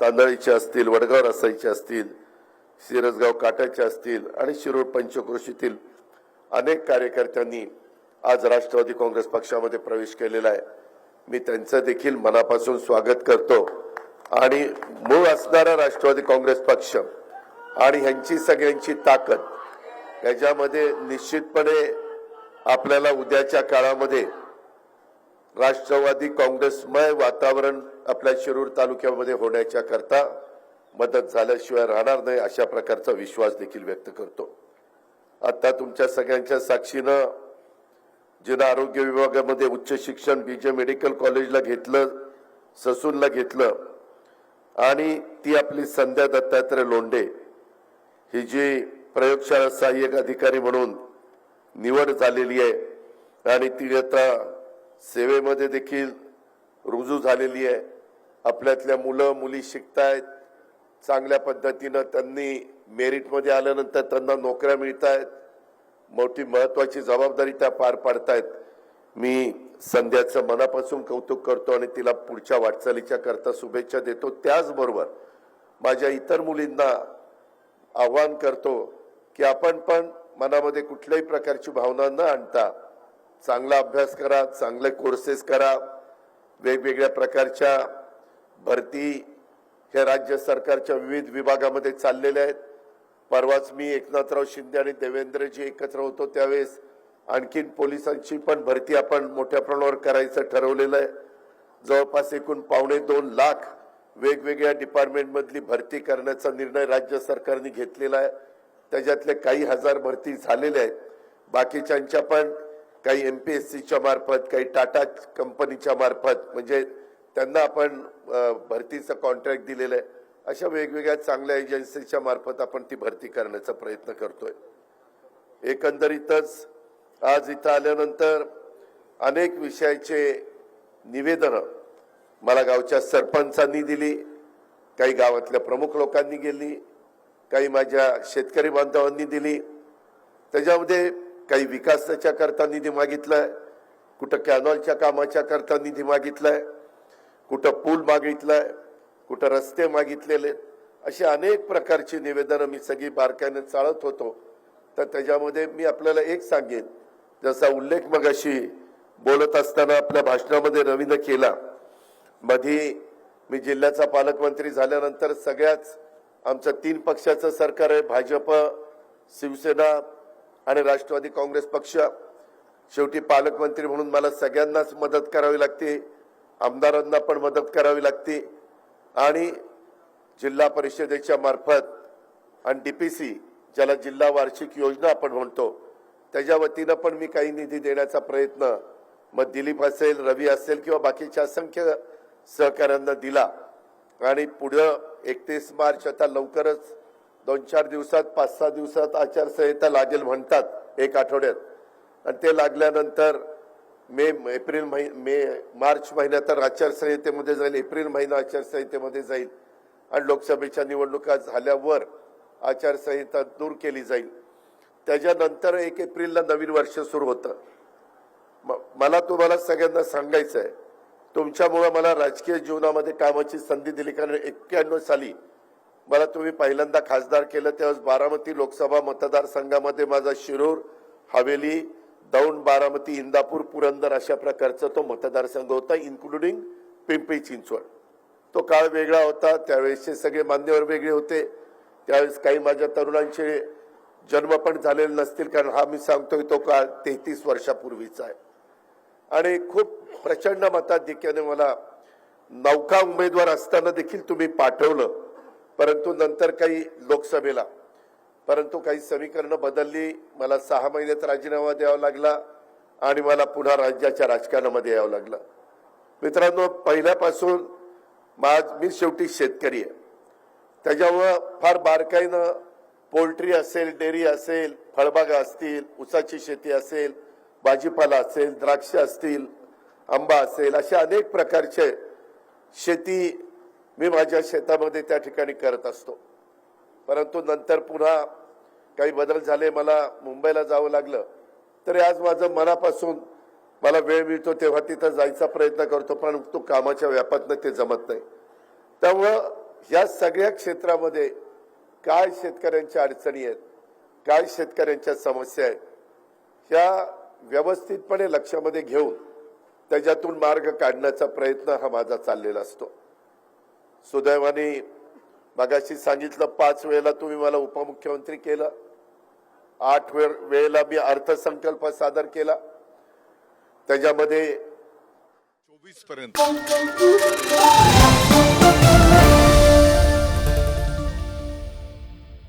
तांदळीचे असतील वडगाव रसाईचे असतील सिरसगाव काट्याचे असतील आणि शिरूर पंचक्रोशीतील अनेक कार्यकर्त्यांनी आज राष्ट्रवादी काँग्रेस पक्षामध्ये प्रवेश केलेला आहे. मी त्यांचं देखील मनापासून स्वागत करतो. आणि मूळ असणारा राष्ट्रवादी काँग्रेस पक्ष आणि ह्यांची सगळ्यांची ताकद याच्यामध्ये निश्चितपणे आपल्याला उद्याच्या काळामध्ये राष्ट्रवादी काँग्रेसमय वातावरण आपल्या शिरूर तालुक्यामध्ये होण्याच्या करता मदत झाल्याशिवाय राहणार नाही अशा प्रकारचा विश्वास देखील व्यक्त करतो. आता तुमच्या सगळ्यांच्या साक्षीनं जिल्हा आरोग्य विभागामध्ये उच्च शिक्षण बीजे मेडिकल कॉलेजला घेतलं ससूनला घेतलं आणि ती आपली संध्या दत्तात्रय लोंढे ही जी प्रयोगशाळा सहाय्यक अधिकारी म्हणून निवड झालेली आहे आणि ती आता सेवेमध्ये देखील रुजू झालेली आहे. आपल्यातल्या मुलं मुली शिकतायत. चांगल्या पद्धतीनं त्यांनी मेरिटमध्ये आल्यानंतर त्यांना नोकऱ्या मिळत आहेत मोठी महत्वाची जबाबदारी त्या पार पाडतायत. मी संध्याचं मनापासून कौतुक करतो आणि तिला पुढच्या वाटचालीच्या करता शुभेच्छा देतो. त्याचबरोबर माझ्या इतर मुलींना आव्हान करतो की आपण पण मनामध्ये कुठल्याही प्रकारची भावना न आणता चांगला अभ्यास करा चांगले कोर्सेस करा. वेगवेगळ्या प्रकारच्या भरती ह्या राज्य सरकारच्या विविध विभागामध्ये चाललेल्या आहेत. परवाच मी एकनाथराव शिंदे आणि देवेंद्रजी एकत्र होतो त्यावेळेस आणखीन पोलिसांची पण भरती आपण मोठ्या प्रमाणावर करायचं ठरवलेलं आहे. जवळपास एकूण पावणे दोन लाख वेगवेगळ्या डिपार्टमेंटमधली भरती करण्याचा निर्णय राज्य सरकारने घेतलेला आहे. त्याच्यातले काही हजार भरती झालेल्या आहेत. बाकीच्यांच्या पण काही एम पी एस सीच्या मार्फत काही टाटा कंपनीच्या मार्फत म्हणजे त्यांना आपण भरतीचं कॉन्ट्रॅक्ट दिलेलं आहे. अशा वेगवेगळ्या चांगल्या एजन्सीच्या मार्फत आपण ती भरती करण्याचा प्रयत्न करतोय. एकंदरीतच आज इथं आल्यानंतर अनेक विषयाचे निवेदनं मला गावच्या सरपंचांनी दिली काही गावातल्या प्रमुख लोकांनी गेली काही माझ्या शेतकरी बांधवांनी दिली. त्याच्यामध्ये काही विकासाच्या करता निधी मागितलाय कुठं कॅनॉलच्या कामाच्या करता निधी मागितलाय कुठं पूल मागितलाय कुठं रस्ते मागितलेले अशी अनेक प्रकारची निवेदनं मी सगळी बारकाईने चाळत होतो. तर त्याच्यामध्ये मी आपल्याला एक सांगेन जसा उल्लेख मगाशी बोलत असताना आपल्या भाषणामध्ये रवीनं केला मधी मी जिल्ह्याचा पालकमंत्री झाल्यानंतर सगळ्याच आमचं तीन पक्षाचं सरकार आहे भाजप शिवसेना आणि राष्ट्रवादी काँग्रेस पक्ष शेवटी पालकमंत्री म्हणून मला सगळ्यांनाच मदत करावी लागते. आमदारांना पण मदत करावी लागते. आणि जिल्हा परिषदेच्या मार्फत आणि डीपीसी ज्याला जिल्हा वार्षिक योजना आपण म्हणतो त्याच्या वतीनं पण मी काही निधी देण्याचा प्रयत्न मग दिलीप असेल रवी असेल किंवा बाकीच्या असंख्य सहकाऱ्यांना दिला. आणि पुढं एकतीस मार्च आता लवकरच दोन चार दिवसात पाच सहा दिवसात आचारसंहिता लागेल म्हणतात एक आठवड्यात. आणि ते लागल्यानंतर मे एप्रिल महि मे मार्च महिन्यात तर आचारसंहितेमध्ये जाईल एप्रिल महिना आचारसंहितेमध्ये जाईल. आणि लोकसभेच्या निवडणुका झाल्यावर आचारसंहिता दूर केली जाईल. त्याच्यानंतर एक एप्रिलला नवीन वर्ष सुरू होतं. म- मला तुम्हाला सगळ्यांना सांगायचं आहे तुमच्यामुळं मला राजकीय जीवनामध्ये कामाची संधी दिली कारण एक्क्याण्णव साली मला तुम्ही पहिल्यांदा खासदार केलं तेव्हा बारामती लोकसभा मतदारसंघामध्ये माझा शिरूर हवेली दौंड बारामती इंदापूर पुरंदर अशा प्रकारचा तो मतदारसंघ होता इन्क्लुडिंग पिंपरी चिंचवड. तो काळ वेगळा होता त्यावेळेसचे सगळे मान्यवर वेगळे होते. त्यावेळेस काही माझ्या तरुणांचे जन्म पण झालेले नसतील कारण हा मी सांगतोय तो काळ तेहतीस वर्षापूर्वीचा आहे. आणि खूप प्रचंड मताधिक्याने मला नौका उमेदवार असताना देखील तुम्ही पाठवलं. परंतु नंतर काही लोकसभेला परंतु काही समीकरणं बदलली मला सहा महिन्यात राजीनामा द्यावा लागला आणि मला पुन्हा राज्याच्या राजकारणामध्ये यावं लागलं. मित्रांनो पहिल्यापासून माझ मी शेवटी शेतकरी आहे. त्याच्यामुळं फार बारकाईनं पोल्ट्री असेल डेअरी असेल फळबागा असतील ऊसाची शेती असेल भाजीपाला असेल द्राक्ष असतील आंबा असेल अशा अनेक प्रकारचे शेती मी माझ्या शेतामध्ये त्या ठिकाणी करत असतो. परंतु नंतर पुन्हा काही बदल झाले मला मुंबईला जावं लागलं. तरी आज माझं मनापासून मला वेळ मिळतो तेव्हा तिथं जायचा प्रयत्न करतो पण तो कामाच्या व्यापातनं ते जमत नाही. त्यामुळं या सगळ्या क्षेत्रामध्ये काय शेतकऱ्यांच्या अडचणी आहेत काय शेतकऱ्यांच्या समस्या आहेत ह्या व्यवस्थितपणे लक्षामध्ये घेऊन त्याच्यातून मार्ग काढण्याचा प्रयत्न हा माझा चाललेला असतो. सुदैवाने मगाशी सांगितलं पाच वेळेला तुम्ही मला उपमुख्यमंत्री केलं. आठ वेळ वेळेला मी अर्थसंकल्प सादर केला. त्याच्यामध्ये चोवीसपर्यंत.